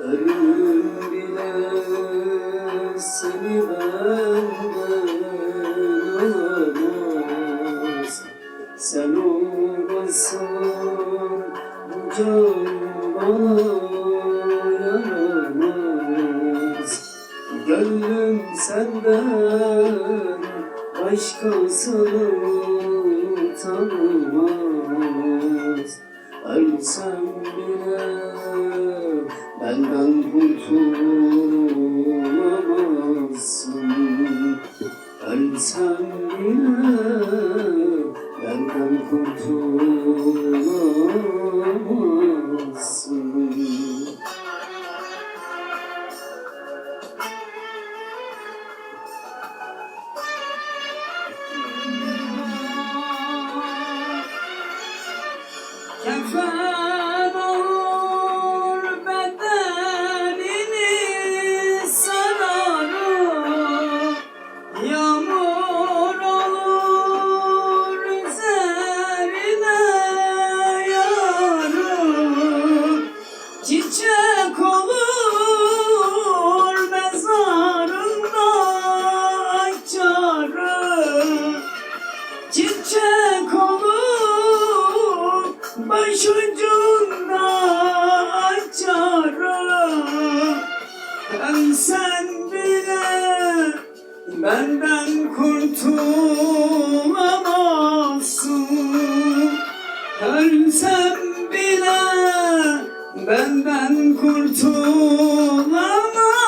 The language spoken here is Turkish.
Ölüm bile seni benden alamaz Sen olmasan bu can bana yaramaz Gönlüm senden başkasını tanımaz Ölsem bile benden kurtulamazsın. Ölsem bile benden kurtulamazsın Çiçek olur başucunda açarım. Ölsen bile benden kurtulamazsın. Ölsem bile benden kurtulamazsın